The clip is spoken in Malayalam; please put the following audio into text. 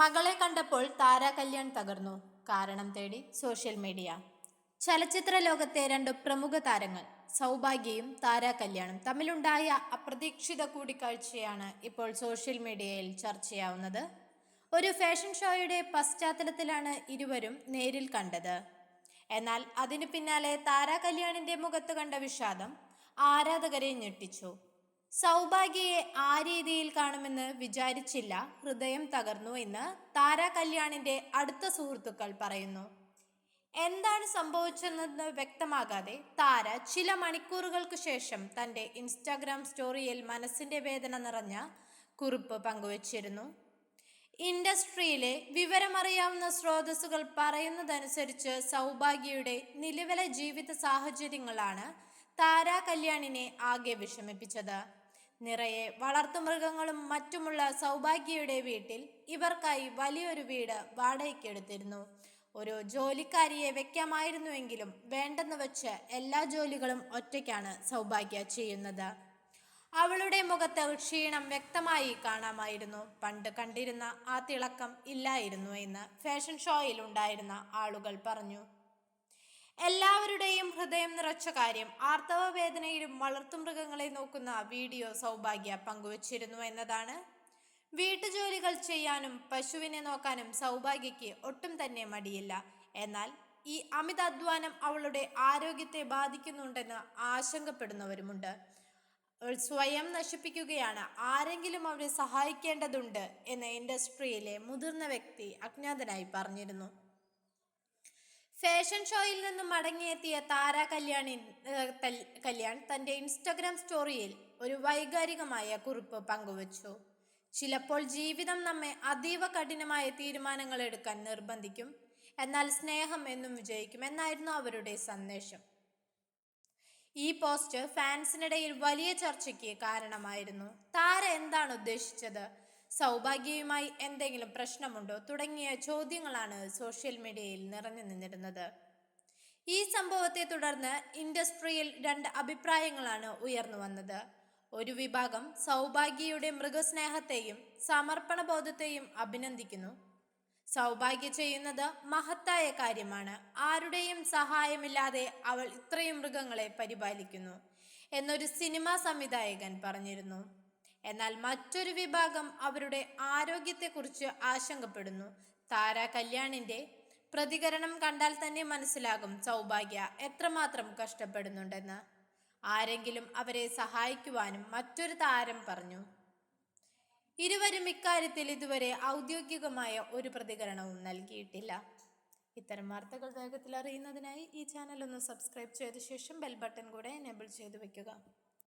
മകളെ കണ്ടപ്പോൾ താര കല്യാൺ തകർന്നു. കാരണം തേടി സോഷ്യൽ മീഡിയ. ചലച്ചിത്ര ലോകത്തെ രണ്ട് പ്രമുഖ താരങ്ങൾ സൗഭാഗ്യയും താര കല്യാണും തമ്മിലുണ്ടായ അപ്രതീക്ഷിത കൂടിക്കാഴ്ചയാണ് ഇപ്പോൾ സോഷ്യൽ മീഡിയയിൽ ചർച്ചയാവുന്നത്. ഒരു ഫാഷൻ ഷോയുടെ പശ്ചാത്തലത്തിലാണ് ഇരുവരും നേരിൽ കണ്ടത്. എന്നാൽ അതിനു പിന്നാലെ താര കല്യാണിന്റെ മുഖത്ത് കണ്ട വിഷാദം ആരാധകരെ ഞെട്ടിച്ചു. സൗഭാഗ്യയെ ആ രീതിയിൽ കാണുമെന്ന് വിചാരിച്ചില്ല. ഹൃദയം തകർന്നു എന്ന് താര കല്യാണിന്റെ അടുത്ത സുഹൃത്തുക്കൾ പറയുന്നു. എന്താണ് സംഭവിച്ചതെന്ന് വ്യക്തമാകാതെ താര ചില മണിക്കൂറുകൾക്ക് ശേഷം തന്റെ ഇൻസ്റ്റാഗ്രാം സ്റ്റോറിയിൽ മനസ്സിന്റെ വേദന നിറഞ്ഞ കുറിപ്പ് പങ്കുവച്ചിരുന്നു. ഇൻഡസ്ട്രിയിലെ വിവരമറിയാവുന്ന സ്രോതസ്സുകൾ പറയുന്നതനുസരിച്ച് സൗഭാഗ്യയുടെ നിലവിലെ ജീവിത സാഹചര്യങ്ങളാണ് താര കല്യാണിനെ ആകെ വിഷമിപ്പിച്ചത്. നിറയെ വളർത്തുമൃഗങ്ങളും മറ്റുമുള്ള സൗഭാഗ്യയുടെ വീട്ടിൽ ഇവർക്കായി വലിയൊരു വീട് വാടകയ്ക്കെടുത്തിരുന്നു ഒരു ജോലിക്കാരിയെ വെക്കാമായിരുന്നുവെങ്കിലും വേണ്ടെന്ന് വെച്ച് എല്ലാ ജോലികളും ഒറ്റയ്ക്കാണ് സൗഭാഗ്യ ചെയ്യുന്നത്. അവളുടെ മുഖത്ത് ക്ഷീണം വ്യക്തമായി കാണാമായിരുന്നു. പണ്ട് കണ്ടിരുന്ന ആ തിളക്കം ഇല്ലായിരുന്നു എന്ന് ഫാഷൻ ഷോയിൽ ഉണ്ടായിരുന്ന ആളുകൾ പറഞ്ഞു. എല്ലാവരുടെയും ഹൃദയം നിറച്ച കാര്യം. ആർത്തവ വേദനയിലും വളർത്തുമൃഗങ്ങളെ നോക്കുന്ന വീഡിയോ സൗഭാഗ്യ പങ്കുവച്ചിരുന്നു എന്നതാണ്. വീട്ടുജോലികൾ ചെയ്യാനും പശുവിനെ നോക്കാനും സൗഭാഗ്യയ്ക്ക് ഒട്ടും തന്നെ മടിയില്ല. എന്നാൽ ഈ അമിത അധ്വാനം അവളുടെ ആരോഗ്യത്തെ ബാധിക്കുന്നുണ്ടെന്ന് ആശങ്കപ്പെടുന്നവരുമുണ്ട്. സ്വയം നശിപ്പിക്കുകയാണ്. ആരെങ്കിലും അവരെ സഹായിക്കേണ്ടതുണ്ട് എന്ന് ഇൻഡസ്ട്രിയിലെ മുതിർന്ന വ്യക്തി അജ്ഞാതനായി പറഞ്ഞിരുന്നു. ഫാഷൻ ഷോയിൽ നിന്നും മടങ്ങിയെത്തിയ താര കല്യാണി കല്യാൺ തന്റെ ഇൻസ്റ്റഗ്രാം സ്റ്റോറിയിൽ ഒരു വൈകാരികമായ കുറിപ്പ് പങ്കുവച്ചു. ചിലപ്പോൾ ജീവിതം നമ്മെ അതീവ കഠിനമായ തീരുമാനങ്ങൾ എടുക്കാൻ നിർബന്ധിക്കും. എന്നാൽ സ്നേഹം എന്നും വിജയിക്കും എന്നായിരുന്നു അവരുടെ സന്ദേശം. ഈ പോസ്റ്റ് ഫാൻസിനിടയിൽ വലിയ ചർച്ചയ്ക്ക് കാരണമായിരുന്നു. താര എന്താണ് ഉദ്ദേശിച്ചത്? സൗഭാഗ്യവുമായി എന്തെങ്കിലും പ്രശ്നമുണ്ടോ? തുടങ്ങിയ ചോദ്യങ്ങളാണ് സോഷ്യൽ മീഡിയയിൽ നിറഞ്ഞു നിന്നിരുന്നത്. ഈ സംഭവത്തെ തുടർന്ന് ഇൻഡസ്ട്രിയിൽ രണ്ട് അഭിപ്രായങ്ങളാണ് ഉയർന്നു വന്നത്. ഒരു വിഭാഗം സൗഭാഗ്യയുടെ മൃഗസ്നേഹത്തെയും സമർപ്പണ ബോധത്തെയും അഭിനന്ദിക്കുന്നു. സൗഭാഗ്യ ചെയ്യുന്നത് മഹത്തായ കാര്യമാണ്. ആരുടെയും സഹായമില്ലാതെ അവൾ ഇത്രയും മൃഗങ്ങളെ പരിപാലിക്കുന്നു എന്നൊരു സിനിമാ സംവിധായകൻ പറഞ്ഞിരുന്നു. എന്നാൽ മറ്റൊരു വിഭാഗം അവരുടെ ആരോഗ്യത്തെക്കുറിച്ച് ആശങ്കപ്പെടുന്നു. താര കല്യാണിന്റെ പ്രതികരണം കണ്ടാൽ തന്നെ മനസ്സിലാകും സൗഭാഗ്യ എത്രമാത്രം കഷ്ടപ്പെടുന്നുണ്ടെന്ന്. ആരെങ്കിലും അവരെ സഹായിക്കുവാനും മറ്റൊരു താരം പറഞ്ഞു. ഇരുവരും ഇക്കാര്യത്തിൽ ഇതുവരെ ഔദ്യോഗികമായ ഒരു പ്രതികരണവും നൽകിയിട്ടില്ല. ഇത്തരം വാർത്തകൾ വേഗത്തിൽ അറിയുന്നതിനായി ഈ ചാനൽ ഒന്ന് സബ്സ്ക്രൈബ് ചെയ്ത ശേഷം ബെൽ ബട്ടൺ കൂടെ എനേബിൾ ചെയ്തു വെക്കുക.